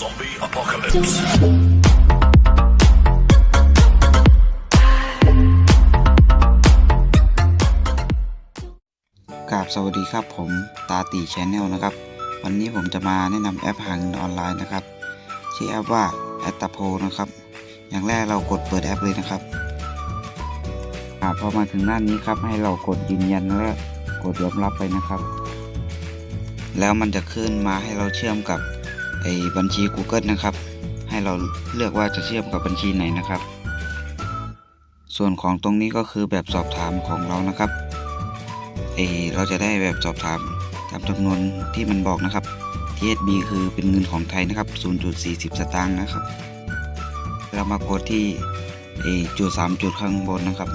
Zombie apocalypse. กราบสวัสดีครับผมตาตีชแนลนะครับ วันนี้ผมจะมาแนะนำแอปหาเงินออนไลน์นะครับ ชื่อแอปว่าแอตตาโพนะครับ อย่างแรกเรากดเปิดแอปเลยนะครับอพอมาถึงหน้านี้ครับให้เรากดยืนยันและกดยอมรับไปนะครับ แล้วมันจะขึ้นมาให้เราเชื่อมกับ ไอ้บัญชี Google นะครับ ให้เราเลือกว่าจะเชื่อมกับบัญชีไหนนะครับ ส่วนของตรงนี้ก็คือแบบสอบถามของเรานะครับเอเราจะได้แบบสอบถามตามจำนวนที่มันบอกนะครับ TSB คือเป็นเงินของไทยนะครับ 0.40 สตางค์นะครับ เรามากดที่เออจุด3จุดข้างบนนะครับ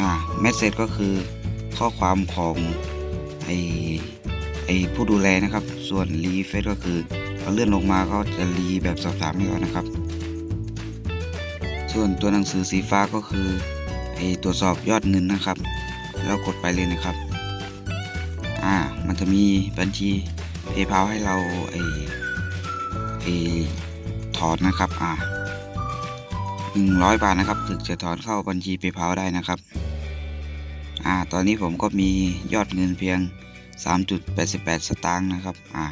อ่าเมสเซจก็คือข้อความของไอ ไอผู้ดูแลนะครับ ส่วนรีเฟซก็คือเราเลื่อนลงมาก็จะรีแบบสอบถามให้เรานะครับ ส่วนตัวหนังสือสีฟ้าก็คือไอตรวจสอบยอดเงินนะครับ แล้วกดไปเลยนะครับ อ่า มันจะมีบัญชี PayPal ให้เราไอไอถอนนะครับ อ่าหนึ่งร้อยบาทนะครับถึงจะถอนเข้าบัญชี PayPal ได้นะครับ อ่า ตอนนี้ผมก็มียอดเงินเพียง 3.88 สตางค์นะครับ อ่า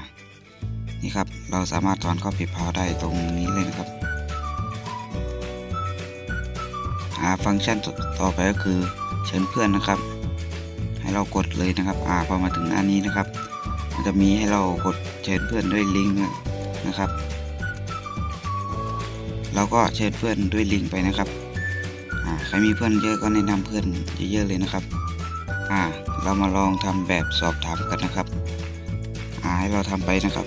นี่ครับ เราสามารถถอนเข้า PayPal ได้ตรงนี้เลยนะครับ อ่า ฟังก์ชันต่อไปก็คือเชิญเพื่อนนะครับ ให้เรากดเลยนะครับ อ่า พอมาถึงหน้านี้นะครับ มันจะมีให้เรากดเชิญเพื่อนด้วยลิงก์นะครับ เราก็เชิญเพื่อนด้วยลิงก์ไปนะครับ อ่า ใครมีเพื่อนเยอะก็แนะนำเพื่อนเยอะๆเลยนะครับ อ่า เรามาลองทำแบบสอบถามกันนะครับอ่าให้เราทำไปนะครับ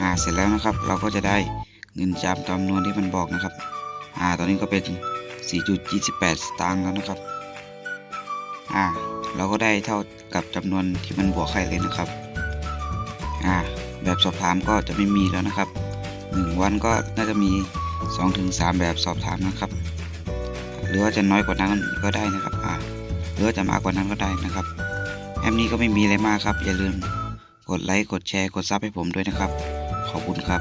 อ่าเสร็จแล้วนะครับ เราก็จะได้เงินจำจำนวนที่มันบอกนะครับอ่าตอนนี้ก็เป็น 4.28 สตางค์แล้วนะครับอ่าเราก็ได้เท่ากับจำนวนที่มันบวกให้เลยนะครับอ่าแบบสอบถามก็จะไม่มีแล้วนะครับ 1 วันก็น่าจะมี 2-3 แบบสอบถามนะครับ หรือว่าจะน้อยกว่านั้นก็ได้นะครับอ่าหรือว่าจะมากกว่านั้นก็ได้นะครับแอปนี้ก็ไม่มีอะไรมากครับ อย่าลืมกดไลค์กดแชร์กดซับให้ผมด้วยนะครับ ขอบคุณครับ